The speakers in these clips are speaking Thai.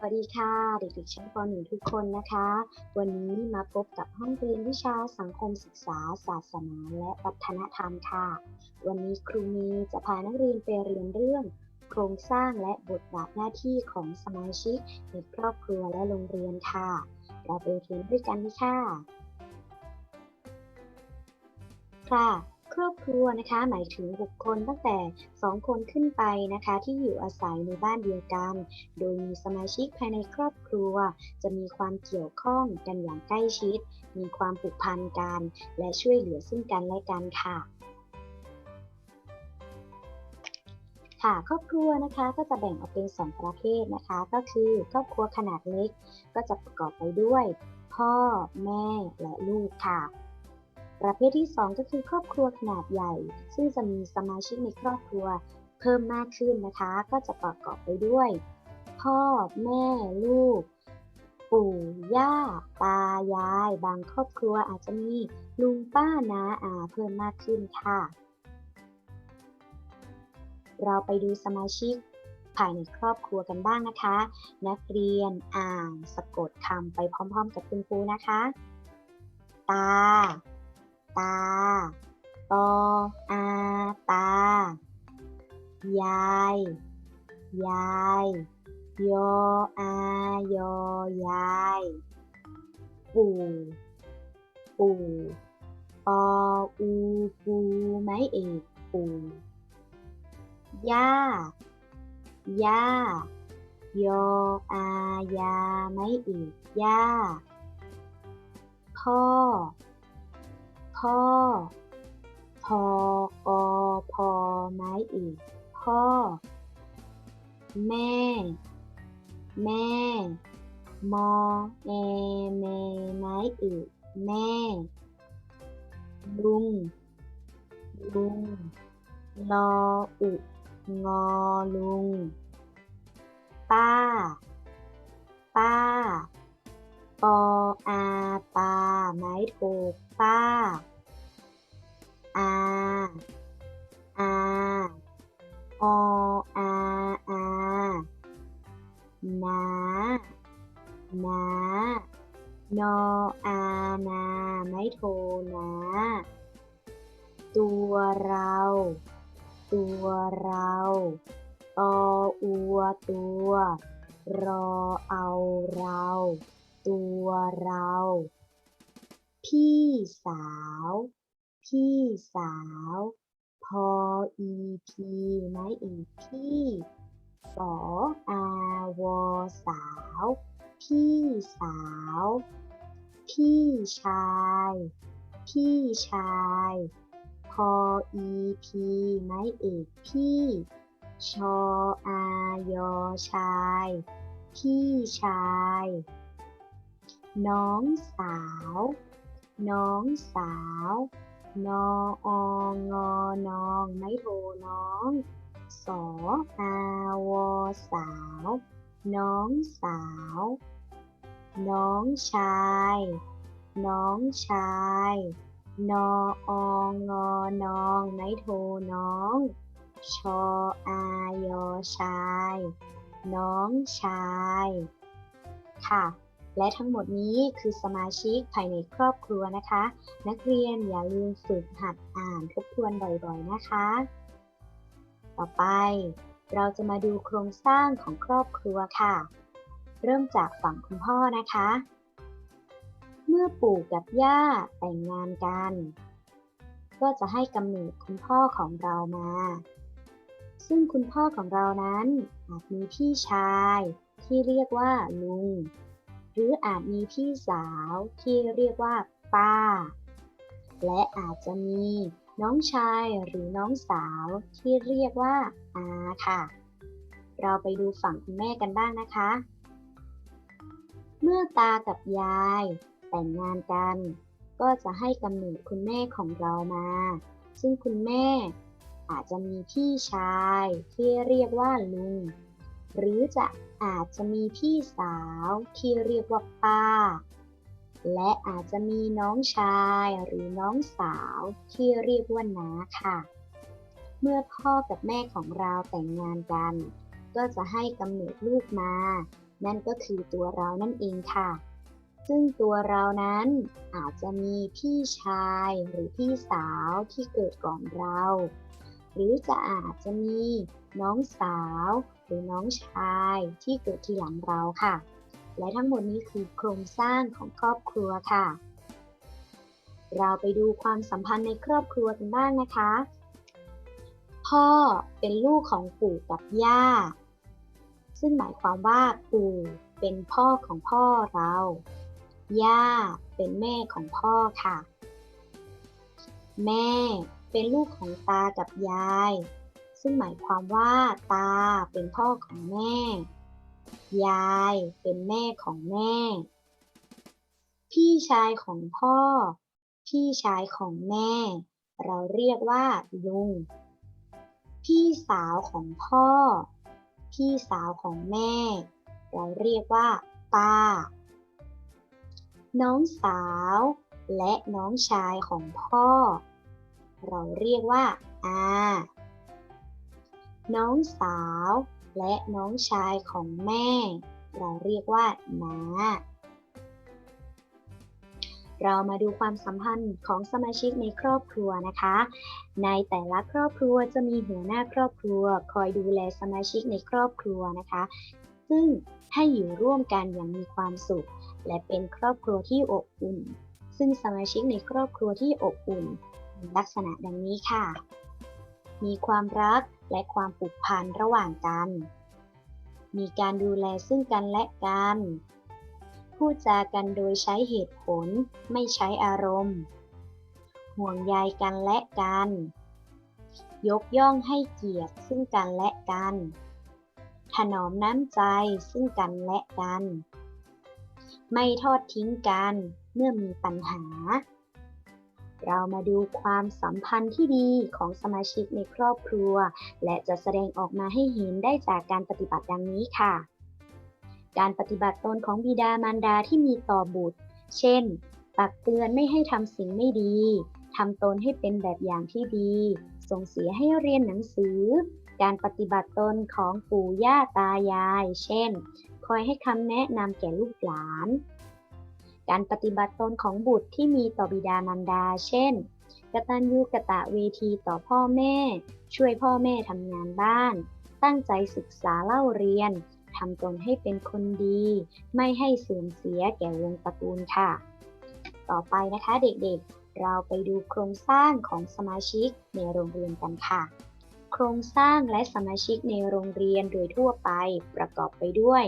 สวัสดีค่ะเด็กๆชั้นป .1 ทุกคนนะคะ วันนี้มาพบกับห้องเรียนวิชาสังคมศึกษา ศาสนา และวัฒนธรรมค่ะ วันนี้ครูมีจะพานักเรียนไปเรียนเรื่อง โครงสร้างและบทบาทหน้าที่ของสมาชิกในครอบครัวและโรงเรียนค่ะ เราไปเรียนด้วยกันค่ะ ค่ะ ครอบครัวนะคะหมายถึงบุคคลตั้งแต่ 2 คนขึ้นไปนะคะที่อยู่อาศัยในบ้านเดียวกัน โดยมีสมาชิกภายในครอบครัว จะมีความเกี่ยวข้องกันอย่างใกล้ชิด มีความผูกพันกัน และช่วยเหลือซึ่งกันและกันค่ะค่ะครอบครัวนะคะก็จะแบ่งออกเป็น 2 ประเภทนะคะ ก็คือครอบครัวขนาดเล็ก ก็จะประกอบไปด้วย พ่อแม่และลูกค่ะ ประเภทที่ 2 ก็คือครอบครัวขนาดใหญ่ ซึ่งจะมีสมาชิกในครอบครัวเพิ่มมากขึ้นนะคะ ก็จะประกอบไปด้วย พ่อ แม่ ลูก ปู่ ย่า ตา ยาย บางครอบครัวอาจจะมีลุงป้าน้าอาเพิ่มมากขึ้นค่ะ เราไปดูสมาชิกภายในครอบครัวกันบ้างนะคะ นักเรียนอ่านสะกดคำไปพร้อม ๆ กับคุณครูนะคะ ตา ตา ตออาตา ยาย ยาย ยออายอยาย ปู่ ปู่ปออูปูไม้เอกปู่ย่า ย่า ยออายาไม้เอกย่า พ่อ พ่อ พออพอไม้เอกพ่อ แม่ แม่ มอแอแมไม้เอกแม่ ลุง ลุง ลออุงอลุง ป้า ป้า ปออาปาไม้โทป้า อาอาออาอานาน้านออานา ไม้โทน้าตัวเรา ตัวเราตออัวตัว รอเอาเรา ตัวเรา พี่สาว พี่สาว พออีพีไม้อีพี่สออาวอสาว พี่สาว พี่ชาย พี่ชาย พออีพีไม้เอกพี่ ชออายอชาย พี่ชาย น้องสาว น้องสาว นอองอน้องไม้โทน้องสออาวอสาว น้องสาว น้องชาย น้องชาย นอองอน้องไม้โทน้อง ชออายอชาย น้องชาย ค่ะ และทั้งหมดนี้คือสมาชิกภายในครอบครัวนะคะ นักเรียนอย่าลืมฝึกหัดอ่านทบทวนบ่อยๆนะคะ ต่อไป เราจะมาดูโครงสร้างของครอบครัวค่ะ เริ่มจากฝั่งคุณพ่อนะคะ เมื่อปู่กับย่าแต่งงานกัน ก็จะให้กำเนิดคุณพ่อของเรามา ซึ่งคุณพ่อของเรานั้นอาจมีพี่ชายที่เรียกว่าลุง รืออาจมีพี่สาวที่เรียกว่าป้า และอาจจะมีน้องชายหรือน้องสาวที่เรียกว่าอาค่ะ เราไปดูฝั่งคุณแม่กันบ้างนะคะ เมื่อตากับยาย แต่งงานกัน ก็จะให้กำเนิดคุณแม่ของเรามา ซึ่งคุณแม่อาจจะมีพี่ชายที่เรียกว่าลุง หรือจะอาจจะมีพี่สาวที่เรียกว่าป้า และอาจจะมีน้องชายหรือน้องสาวที่เรียกว่าน้าค่ะ เมื่อพ่อกับแม่ของเราแต่งงานกัน ก็จะให้กำเนิดลูกมา นั่นก็คือตัวเรานั่นเองค่ะ ซึ่งตัวเรานั้นอาจจะมีพี่ชายหรือพี่สาวที่เกิดก่อนเรา หรือจะอาจจะมีน้องสาว หรือน้องชายที่เกิดทีหลังเราค่ะ และทั้งหมดนี้คือโครงสร้างของครอบครัวค่ะ เราไปดูความสัมพันธ์ในครอบครัวกันบ้างนะคะ พ่อเป็นลูกของปู่กับย่า ซึ่งหมายความว่าปู่เป็นพ่อของพ่อเรา ย่าเป็นแม่ของพ่อค่ะ แม่เป็นลูกของตากับยาย ซึ่งหมายความว่าตาเป็นพ่อของแม่ ยายเป็นแม่ของแม่ พี่ชายของพ่อ พี่ชายของแม่ เราเรียกว่าลุง พี่สาวของพ่อ พี่สาวของแม่ เราเรียกว่าป้า น้องสาว และน้องชายของพ่อ เราเรียกว่าอา น้องสาว และน้องชายของแม่ เราเรียกว่าน้า เรามาดูความสัมพันธ์ของสมาชิกในครอบครัวนะคะ ในแต่ละครอบครัวจะมีหัวหน้าครอบครัว คอยดูแลสมาชิกในครอบครัวนะคะ ซึ่งให้อยู่ร่วมกันอย่างมีความสุข และเป็นครอบครัวที่อบอุ่น ซึ่งสมาชิกในครอบครัวที่อบอุ่นมีลักษณะดังนี้ค่ะ มีความรักและความผูกพันระหว่างกัน มีการดูแลซึ่งกันและกัน พูดจากันโดยใช้เหตุผลไม่ใช้อารมณ์ ห่วงใยกันและกัน ยกย่องให้เกียรติซึ่งกันและกัน ถนอมน้ำใจซึ่งกันและกัน ไม่ทอดทิ้งกันเมื่อมีปัญหา เรามาดูความสัมพันธ์ที่ดีของสมาชิกในครอบครัว และจะแสดงออกมาให้เห็นได้จากการปฏิบัติดังนี้ค่ะ การปฏิบัติตนของบิดามารดาที่มีต่อบุตร เช่น ตักเตือนไม่ให้ทำสิ่งไม่ดีทำตนให้เป็นแบบอย่างที่ดี ส่งเสียให้เรียนหนังสือ การปฏิบัติตนของปู่ย่าตายาย เช่น คอยให้คำแนะนำแก่ลูกหลาน การปฏิบัติตนของบุตรที่มีต่อบิดามารดา เช่น กตัญญูกะตะเวทีต่อพ่อแม่ ช่วยพ่อแม่ทำงานบ้าน ตั้งใจศึกษาเล่าเรียนทำตนให้เป็นคนดี ไม่ให้เสื่อมเสียแก่วงตระกูลค่ะ ต่อไปนะคะเด็กๆ เราไปดูโครงสร้างของสมาชิกในโรงเรียนกันค่ะ โครงสร้างและสมาชิกในโรงเรียนโดยทั่วไปประกอบไปด้วย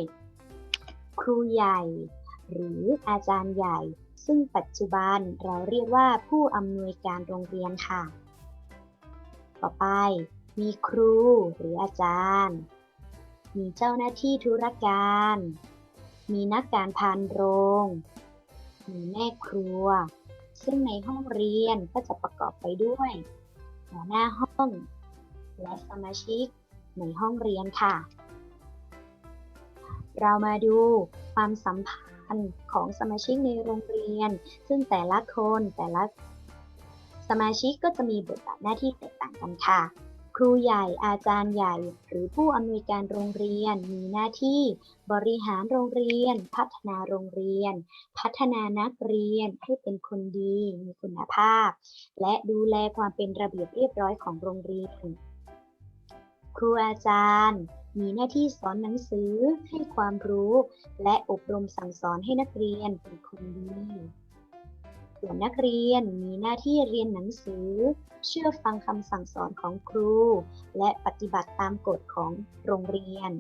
ครูใหญ่ หรืออาจารย์ใหญ่ ซึ่งปัจจุบันเราเรียกว่าผู้อำนวยการโรงเรียนค่ะ ต่อไป มีครูหรืออาจารย์ มีเจ้าหน้าที่ธุรการ มีนักการพานโรง มีแม่ครัว ซึ่งในห้องเรียนก็จะประกอบไปด้วย หัวหน้าห้อง และสมาชิกในห้องเรียนค่ะ เรามาดูความสัมพันธ์ ของสมาชิกในโรงเรียน ซึ่งแต่ละคนแต่ละสมาชิกก็จะมีบทบาทหน้าที่แตกต่างกันค่ะ ครูใหญ่อาจารย์ใหญ่ หรือผู้อำนวยการโรงเรียนมีหน้าที่ บริหารโรงเรียน พัฒนาโรงเรียน พัฒนานักเรียนให้เป็นคนดีมีคุณภาพ และดูแลความเป็นระเบียบเรียบร้อยของโรงเรียน ครูอาจารย์ มีหน้าที่สอนหนังสือให้ความรู้ และอบรมสั่งสอนให้นักเรียนเป็นคนดี ส่วนนักเรียนมีหน้าที่เรียนหนังสือ เชื่อฟังคำสั่งสอนของครู และปฏิบัติตามกฎของโรงเรียน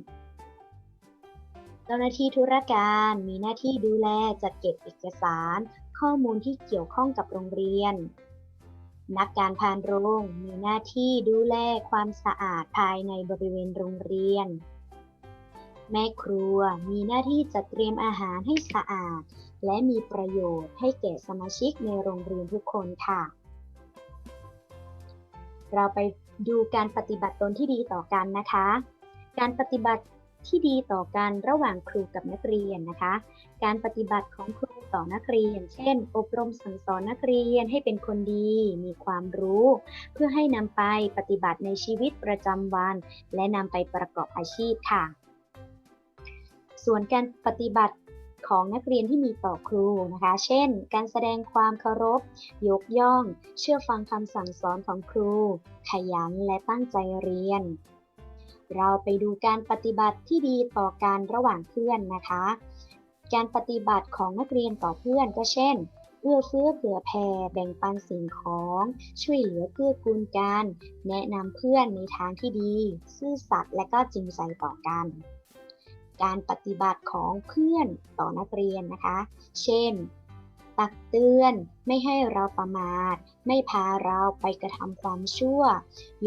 เจ้าหน้าที่ธุรการมีหน้าที่ดูแลจัดเก็บเอกสาร ข้อมูลที่เกี่ยวข้องกับโรงเรียน นักการพานโรงมีหน้าที่ดูแลความสะอาดภายในบริเวณโรงเรียน แม่ครัวมีหน้าที่จัดเตรียมอาหารให้สะอาด และมีประโยชน์ให้แก่สมาชิกในโรงเรียนทุกคนค่ะ เราไปดูการปฏิบัติตนที่ดีต่อกันนะคะ การปฏิบัติ ที่ดีต่อกันระหว่างครูกับนักเรียนนะคะ การปฏิบัติของครูต่อนักเรียน เช่น อบรมสั่งสอนนักเรียนให้เป็นคนดี มีความรู้ เพื่อให้นำไปปฏิบัติในชีวิตประจำวัน และนำไปประกอบอาชีพค่ะ ส่วนการปฏิบัติของนักเรียนที่มีต่อครูนะคะ เช่น การแสดงความเคารพ ยกย่อง เชื่อฟังคำสั่งสอนของครู ขยันและตั้งใจเรียน เราไปดูการปฏิบัติที่ดีต่อกันระหว่างเพื่อนนะคะ การปฏิบัติของนักเรียนต่อเพื่อนก็เช่นเอื้อเฟื้อเผื่อแผ่แบ่งปันสิ่งของ ช่วยเหลือเกื้อกูลกัน แนะนำเพื่อนในทางที่ดี ซื่อสัตย์และก็จริงใจต่อกัน การปฏิบัติของเพื่อนต่อนักเรียนนะคะ เช่น ตักเตือนไม่ให้เราประมาท ไม่พาเราไปกระทำความชั่ว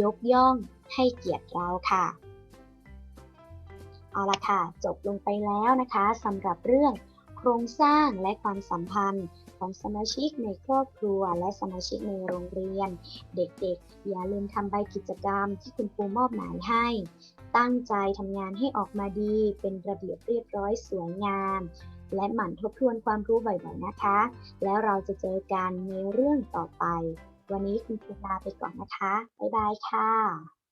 ยกย่องให้เกียรติเราค่ะ เอาละค่ะ จบลงไปแล้วนะคะสำหรับเรื่องโครงสร้างและความสัมพันธ์ของสมาชิกในครอบครัว และสมาชิกในโรงเรียน เด็กๆ อย่าลืมทำใบกิจกรรมที่คุณครูมอบหมายให้ ตั้งใจทำงานให้ออกมาดี เป็นระเบียบเรียบร้อยสวยงาม และหมั่นทบทวนความรู้บ่อยๆนะคะ แล้วเราจะเจอกันในเรื่องต่อไป วันนี้คุณครูลาไปก่อนนะคะ บ๊ายบายค่ะ